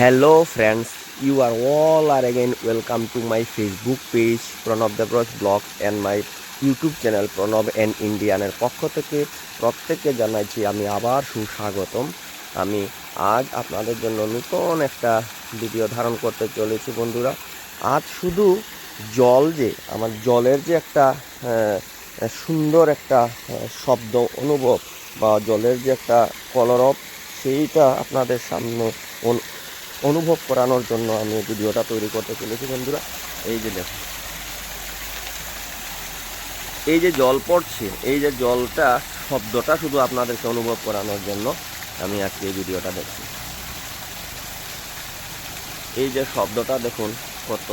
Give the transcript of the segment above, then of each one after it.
Hello friends, you are all are again welcome to my Facebook page Pranav Devroch blog and my YouTube channel Pranav and ইন্ডিয়ানের পক্ষ থেকে প্রত্যেককে জানাইছি আমি আবার সুস্বাগতম। আমি আজ আপনাদের জন্য নতুন একটা ভিডিও ধারণ করতে চলেছি বন্ধুরা। আজ শুধু জল যে আমার জলের যে একটা সুন্দর একটা শব্দ অনুভব বা জলের যে একটা কলরব সেইটা আপনাদের সামনে অনুভব করানোর জন্য আমি ভিডিওটা তৈরি করতে চলেছি বন্ধুরা। এই যে দেখুন এই যে জল পড়ছে, এই যে জলটা শব্দটা শুধু আপনাদেরকে অনুভব করানোর জন্য আমি আজকে এই ভিডিওটা দেখছি। এই যে শব্দটা দেখুন, কত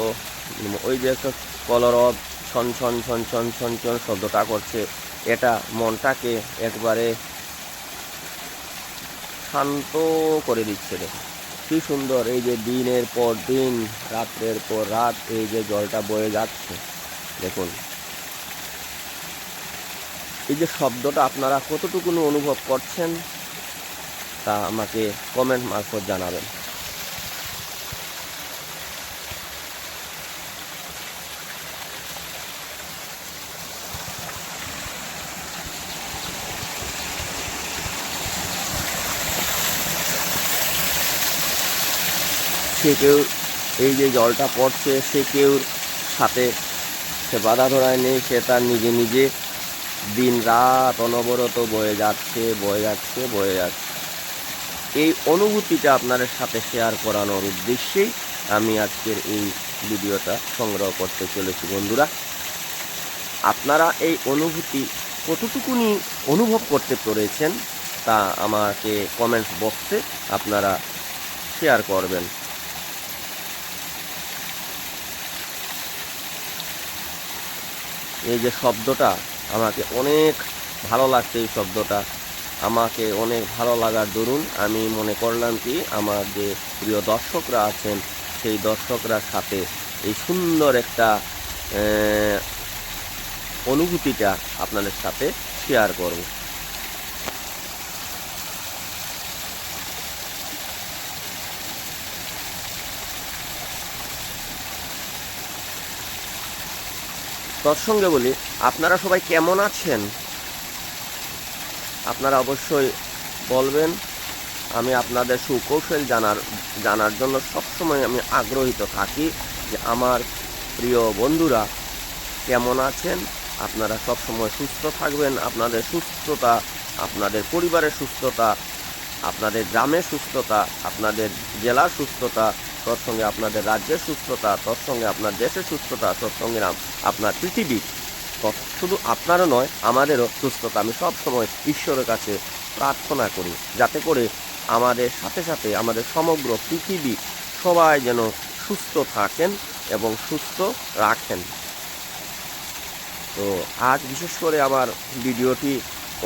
ওই যে একটা কলরব, ছন ছন ছন ছন ছন ছন শব্দটা করছে। এটা মনটাকে একবারে শান্ত করে দিচ্ছে দেখুন। কি সুন্দর, এই যে দিনের পর দিন, রাত্রের পর রাত, এই যে জলটা বয়ে যাচ্ছে। দেখুন। এই যে শব্দটা আপনারা কতটুকু অনুভব করছেন, তা আমাকে কমেন্ট মারফত জানাবেন। সে কেউ এই যে জলটা পড়ছে, সে কেউ সাথে সে বাধা ধরায় নেই, সে তার নিজে নিজে দিন রাত অনবরত বয়ে যাচ্ছে বয়ে যাচ্ছে বয়ে যাচ্ছে। এই অনুভূতিটা আপনাদের সাথে শেয়ার করানোর উদ্দেশ্যেই আমি আজকের এই ভিডিওটা সংগ্রহ করতে চলেছি বন্ধুরা। আপনারা এই অনুভূতি কতটুকুনি অনুভব করতে পেরেছেন তা আমাকে কমেন্টস বক্সে আপনারা শেয়ার করবেন। এই যে শব্দটা, আমাকে অনেক ভালো লাগছে এই শব্দটা। আমাকে অনেক ভালো লাগার। দরুন আমি মনে করলাম কি, আমার যে প্রিয় দর্শকরা আছেন, সেই দর্শকরা সাথে এই সুন্দর একটা অনুভূতিটা আপনাদের সাথে শেয়ার করব। তৎসঙ্গে বলি, আপনারা সবাই কেমন আছেন? আপনারা অবশ্যই বলবেন, আমি আপনাদের সুকৌশল জানার জানার জন্য সবসময় আমি আগ্রহীত থাকি যে আমার প্রিয় বন্ধুরা কেমন আছেন? আপনারা সবসময় সুস্থ থাকবেন, আপনাদের সুস্থতা, আপনাদের পরিবারের সুস্থতা, আপনাদের গ্রামের সুস্থতা, আপনাদের জেলার সুস্থতা তোর সঙ্গে আপনাদের রাজ্যের সুস্থতা তোর সঙ্গে আপনার দেশের সুস্থতা তোর সঙ্গে আপনার পৃথিবী। শুধু আপনারও নয়, আমাদেরও সুস্থতা। আমি সব সময় ঈশ্বরের কাছে প্রার্থনা করি, যাতে করে আমাদের সাথে সাথে আমাদের সমগ্র পৃথিবী সবাই যেন সুস্থ থাকেন এবং সুস্থ রাখেন। তো আজ বিশেষ করে আমার ভিডিওটি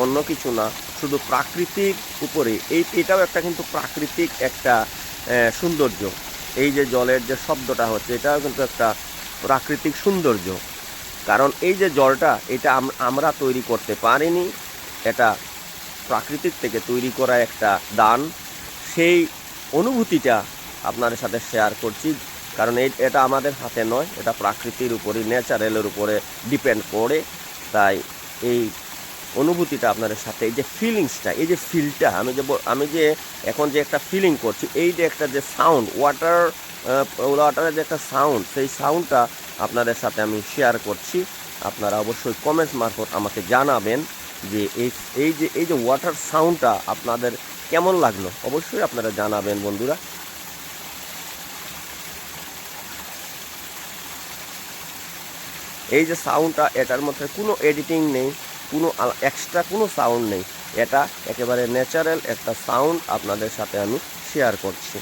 অন্য কিছু না, শুধু প্রাকৃতিক উপরে। এই এটাও একটা কিন্তু প্রাকৃতিক একটা সৌন্দর্য। এই যে জলের যে শব্দটা হচ্ছে, এটাও কিন্তু একটা প্রাকৃতিক সৌন্দর্য। কারণ এই যে জলটা, এটা আমরা তৈরি করতে পারিনি। এটা প্রাকৃতিক থেকে তৈরি করা একটা দান। সেই অনুভূতিটা আপনাদের সাথে শেয়ার করছি। কারণ এই এটা আমাদের হাতে নয়, এটা প্রাকৃতির উপরে ন্যাচারালের উপরে ডিপেন্ড করে। তাই এই অনুভূতিটা আপনাদের সাথে, এই যে ফিলিংসটা এই যে ফিলটা আমি যে আমি যে এখন যে একটা ফিলিং করছি, এই যে একটা যে সাউন্ড ওয়াটার ওয়াটারের যে একটা সাউন্ড সেই সাউন্ডটা আপনাদের সাথে আমি শেয়ার করছি। আপনারা অবশ্যই কমেন্টস মারফত আমাকে জানাবেন যে এই এই যে এই যে ওয়াটার সাউন্ডটা আপনাদের কেমন লাগল? অবশ্যই আপনারা জানাবেন, বন্ধুরা। এই যে সাউন্ডটা এটার মধ্যে কোনো এডিটিং নেই। কোনো এক্সট্রা কোনো সাউন্ড নেই। এটা একেবারে ন্যাচারাল একটা সাউন্ড আপনাদের সাথে আমি শেয়ার করছি।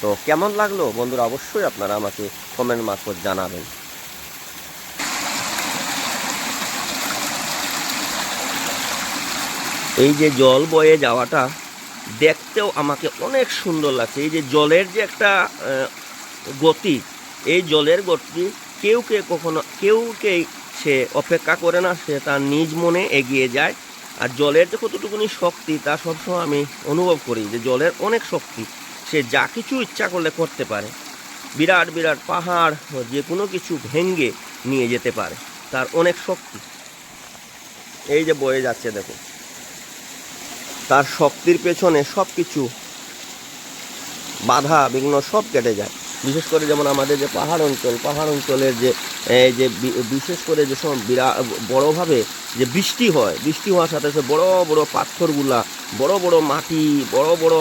তো কেমন লাগল? বন্ধুরা, অবশ্যই আপনারা আমাকে কমেন্ট মারফত জানাবেন। এই যে জল বয়ে যাওয়াটা দেখতেও আমাকে অনেক সুন্দর লাগছে। এই যে জলের যে একটা গতি, এই জলের গতি কেউ কে কখনো, কেউ কে সে অপেক্ষা করে না, সে তার নিজ মনে এগিয়ে যায়। আর জলের যে কতটুকুনি শক্তি, তা সবসময় আমি অনুভব করি যে জলের অনেক শক্তি, সে যা কিছু ইচ্ছা করলে করতে পারে। বিরাট বিরাট পাহাড় যে কোনো কিছু ভেঙ্গে নিয়ে যেতে পারে, তার অনেক শক্তি। এই যে বয়ে যাচ্ছে দেখুন তার শক্তির পেছনে সব কিছু বাধা, বিঘ্ন সব কেটে যায়। বিশেষ করে যেমন আমাদের যে পাহাড় অঞ্চল, পাহাড় অঞ্চলের যে যে বিশেষ করে যে সময় বিরা, বড়োভাবে যে বৃষ্টি হয়, বৃষ্টি হওয়ার সাথে সাথে বড় বড় পাথরগুলা, বড় বড় মাটি, বড় বড়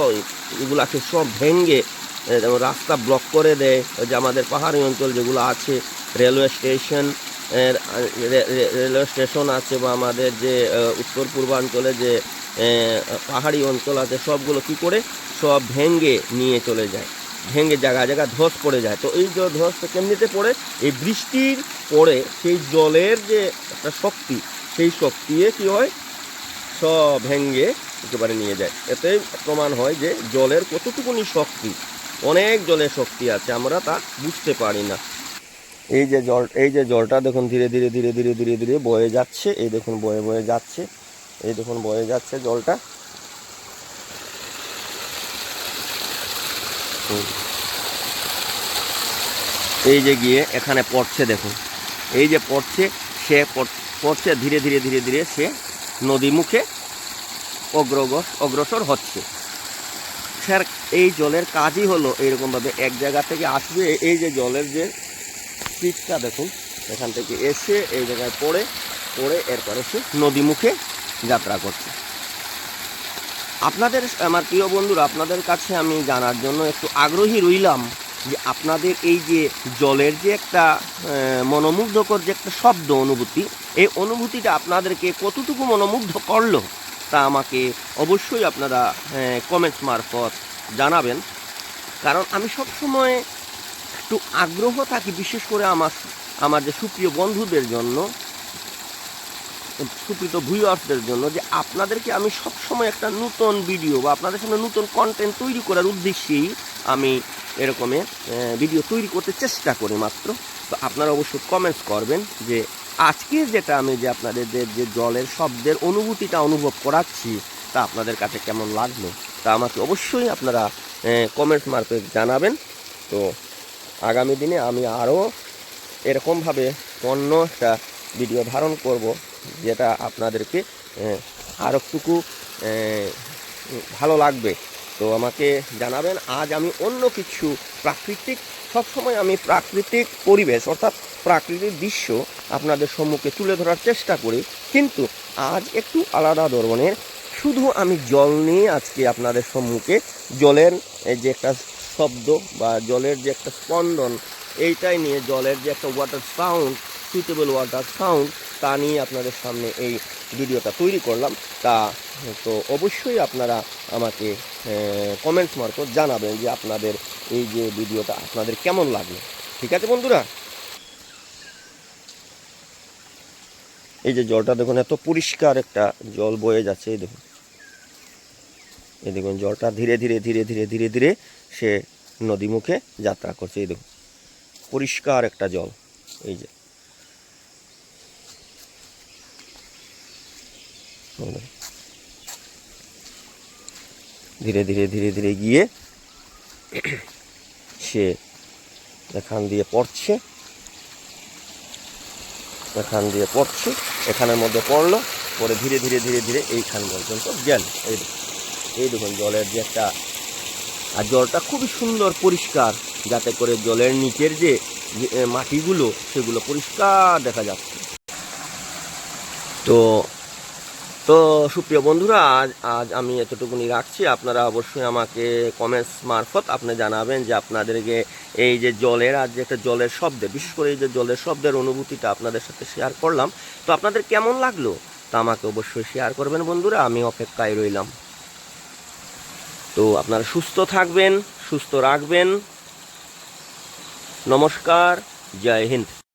এগুলাকে সব ভেঙ্গে যেমন রাস্তা ব্লক করে দেয় যে আমাদের পাহাড়ি অঞ্চল যেগুলো আছে, রেলওয়ে স্টেশন রেলওয়ে স্টেশন আছে বা আমাদের যে উত্তর পূর্বাঞ্চলে যে পাহাড়ি অঞ্চল আছে, সবগুলো কি করে সব ভেঙ্গে নিয়ে চলে যায়। ভেঙে জায়গা জায়গা ধস পড়ে যায়। তো এই যে ধসটা কেমনিতে পড়ে? এই বৃষ্টির পরে সেই জলের যে একটা শক্তি, সেই শক্তি কি হয়? সব ভেঙ্গে একেবারে নিয়ে যায়। এতে প্রমাণ হয় যে জলের কতটুকুনি শক্তি, অনেক জলের শক্তি আছে, আমরা তা বুঝতে পারি না। এই যে জল, এই যে জলটা দেখুন ধীরে ধীরে ধীরে ধীরে ধীরে ধীরে বয়ে যাচ্ছে। এই দেখুন বয়ে বয়ে যাচ্ছে। এই দেখুন বয়ে যাচ্ছে জলটা। হুম। এই যে গিয়ে এখানে পড়ছে দেখুন। এই যে পড়ছে, সে পড়- পড়ছে ধীরে ধীরে ধীরে ধীরে সে নদী মুখে অগ্রগস অগ্রসর হচ্ছে। স্যার, এই জলের কাজই হলো এইরকমভাবে এক জায়গা থেকে আসবে, এই যে জলের যে পিচটা দেখুন, এখান থেকে এসে এই জায়গায় পড়ে পড়ে এরপরে সে নদী মুখে যাত্রা করছে। আপনাদের, আমার প্রিয় বন্ধুরা, আপনাদের কাছে আমি জানার জন্য একটু আগ্রহী রইলাম যে আপনাদের এই যে জলের যে একটা মনোমুগ্ধকর যে একটা শব্দ অনুভূতি, এই অনুভূতিটা আপনাদেরকে কতটুকু মনোমুগ্ধ করল তা আমাকে অবশ্যই আপনারা কমেন্টস মারফত জানাবেন। কারণ আমি সবসময় একটু আগ্রহ থাকি, বিশেষ করে আমার আমার যে সুপ্রিয় বন্ধুদের জন্য সুপ্রিত ভিউয়ার্সদের জন্য যে আপনাদেরকে আমি সবসময় একটা নতুন ভিডিও বা আপনাদের সামনে নতুন কন্টেন্ট তৈরি করার উদ্দেশ্যেই আমি এরকমের ভিডিও তৈরি করতে চেষ্টা করি মাত্র। তো আপনারা অবশ্যই কমেন্টস করবেন যে আজকে যেটা আমি যে আপনাদের যে জলের শব্দের অনুভূতিটা অনুভব করাচ্ছি, তা আপনাদের কাছে কেমন লাগল, তা আমাকে অবশ্যই আপনারা কমেন্টস মারফত জানাবেন। তো আগামী দিনে আমি আরও এরকমভাবে অন্য একটা ভিডিও ধারণ করব। যেটা আপনাদেরকে একটুকু ভালো লাগবে। তো আমাকে জানাবেন, আজ আমি অন্য কিছু প্রাকৃতিক, সবসময় আমি প্রাকৃতিক পরিবেশ, অর্থাৎ প্রাকৃতিক দৃশ্য আপনাদের সম্মুখে তুলে ধরার চেষ্টা করি। কিন্তু আজ একটু আলাদা ধরনের, শুধু আমি জল নিয়ে আজকে আপনাদের সম্মুখে, জলের যে একটা শব্দ বা জলের যে একটা স্পন্দন, এইটাই নিয়ে জলের যে একটা water sound suitable water sound তা নিয়ে আপনাদের সামনে এই ভিডিওটা তৈরি করলাম। তা, তো অবশ্যই আপনারা আমাকে কমেন্টস মারফত জানাবেন যে আপনাদের এই যে ভিডিওটা আপনাদের কেমন লাগল। ঠিক আছে বন্ধুরা? এই যে জলটা দেখুন, এত পরিষ্কার একটা জল বয়ে যাচ্ছে, এই দেখুন। এই দেখুন, জলটা ধীরে ধীরে ধীরে ধীরে ধীরে ধীরে সে নদী মুখে যাত্রা করছে, এই দেখুন। পরিষ্কার একটা জল, এই যে এই দেখুন। ধীরে ধীরে ধীরে ধীরে গিয়ে সে এখান দিয়ে পড়ছে। এখান দিয়ে পড়ছে এখানের মধ্যে পড়ল পরে ধীরে ধীরে ধীরে ধীরে এইখান পর্যন্ত গেল। এই এই দেখুন জলের যে একটা আর জলটা খুবই সুন্দর পরিষ্কার যাতে করে জলের নিচের যে, মাটিগুলো সেগুলো পরিষ্কার দেখা যাচ্ছে। তো তো সুপ্রিয় বন্ধুরা, আজ আজ আমি এতটুকুনি রাখছি। আপনারা অবশ্যই আমাকে কমেন্টস মারফত আপনি জানাবেন যে আপনাদেরকে এই যে জলের আর যে একটা জলের শব্দে, বিশেষ করে এই যে জলের শব্দের অনুভূতিটা আপনাদের সাথে শেয়ার করলাম। তো আপনাদের কেমন লাগল? তা আমাকে অবশ্যই শেয়ার করবেন বন্ধুরা, আমি অপেক্ষায় রইলাম। তো আপনারা সুস্থ থাকবেন, সুস্থ রাখবেন। নমস্কার, জয় হিন্দ।